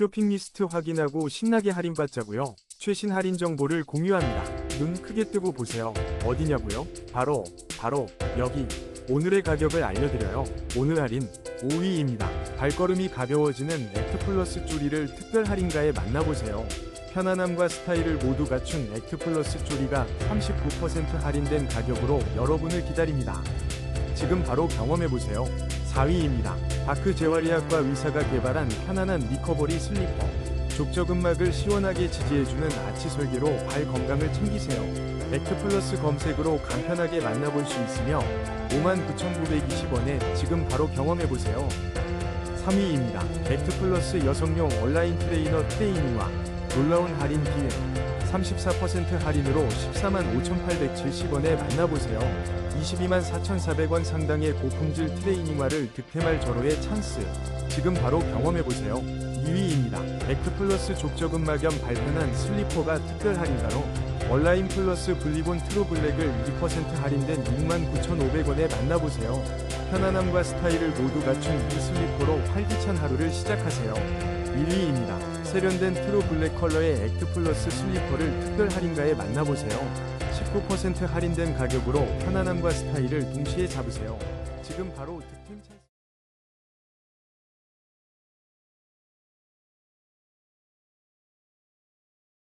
쇼핑 리스트 확인하고 신나게 할인받자고요. 최신 할인 정보를 공유합니다. 눈 크게 뜨고 보세요. 어디냐고요? 바로 바로 여기 오늘의 가격을 알려드려요. 오늘 할인 5위입니다. 발걸음이 가벼워지는 액트 플러스 쪼리를 특별 할인가에 만나보세요. 편안함과 스타일을 모두 갖춘 액트 플러스 쪼리가 39% 할인된 가격으로 여러분을 기다립니다. 지금 바로 경험해보세요. 4위입니다. 바크 재활의학과 의사가 개발한 편안한 리커버리 슬리퍼. 족저근막을 시원하게 지지해주는 아치 설계로 발 건강을 챙기세요. 액트 플러스 검색으로 간편하게 만나볼 수 있으며 59,920원에 지금 바로 경험해보세요. 3위입니다. 액트 플러스 여성용 온라인 트레이너 트레이닝화 놀라운 할인 기회 34% 할인으로 14만 5,870원에 만나보세요. 22만 4,400원 상당의 고품질 트레이닝화를 득템할 절호의 찬스. 지금 바로 경험해보세요. 2위입니다. 액트 플러스 족저근막염 발편한 슬리퍼가 특별 할인가로 온라인 플러스 블리본 트루블랙을 2% 할인된 69,500원에 만나보세요. 편안함과 스타일을 모두 갖춘 이 슬리퍼로 활기찬 하루를 시작하세요. 1위입니다. 세련된 트루 블랙 컬러의 액트 플러스 슬리퍼를 특별 할인가에 만나보세요. 19% 할인된 가격으로 편안함과 스타일을 동시에 잡으세요. 지금 바로 득템 찬스.